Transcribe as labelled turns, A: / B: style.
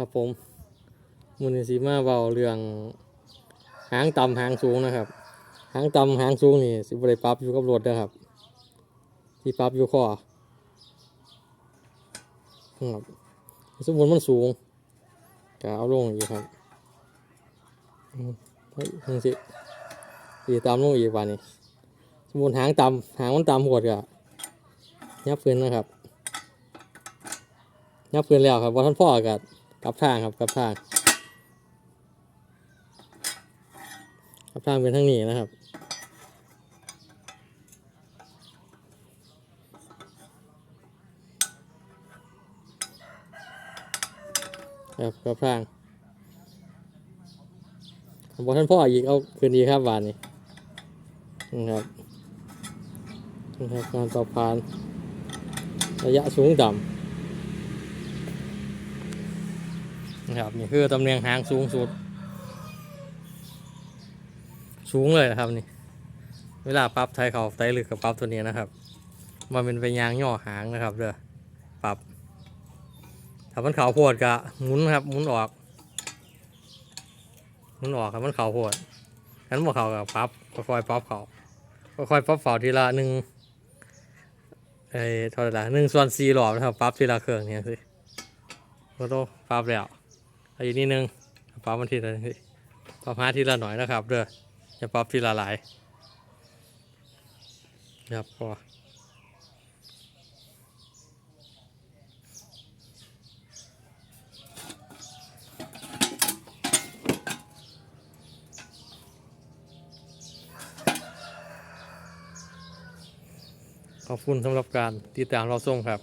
A: ครับผมมูลนิธิมาเบาเรื่องหางต่ำหางสูงนะครับ หางต่ำหางสูงนี่สิบริปรับอยู่กับรถนะครับ ที่ปรับอยู่ข้อครับสมมติมันสูงก็เอาลงอีกครับอืมเฮ้ยมึงสิสีตามลงอีกว่านี่สมมติหางต่ำหางมันต่ำหดก็ยับพื้นนะครับยับพื้นแล้วครับว่าท่านพ่ออากับ กลับทางครับกลับทางกลับทางเป็นทางนี้นะครับครับกลับทางบอกท่านพ่ออีกเอาคืนดีครับบานนี้นะครับนะครับการต่อพานระยะสูงต่ำ นะครับนี่คือตำแหน่งหางสูงสุด สูงเลยนะครับนี่ เวลาปรับไทยเขาไทยลึกกับปรับตัวนี้นะครับ มันเป็นไปยางย่อหางนะครับเด้อปรับ ถ้ามันเขาโพดกะหมุนครับหมุนออกหมุนออกครับมันเขาโพดงั้นบ่เขากับปรับค่อยๆปรับเขาค่อยๆปรับเฝ้าทีละหนึ่งไอ้เท่าไหร่ละหนึ่งส่วนสี่หลอบนะครับปรั๊บทีละเครื่องเนี่ยสิก็ต้องปรั๊บแล้ว อันนี้นิดนึงปรับมันทีละปรับหาทีละหน่อยนะครับเด้ออย่าปรับทีละหลายครับพอขอบคุณสำหรับการติดตามเราส่งครับ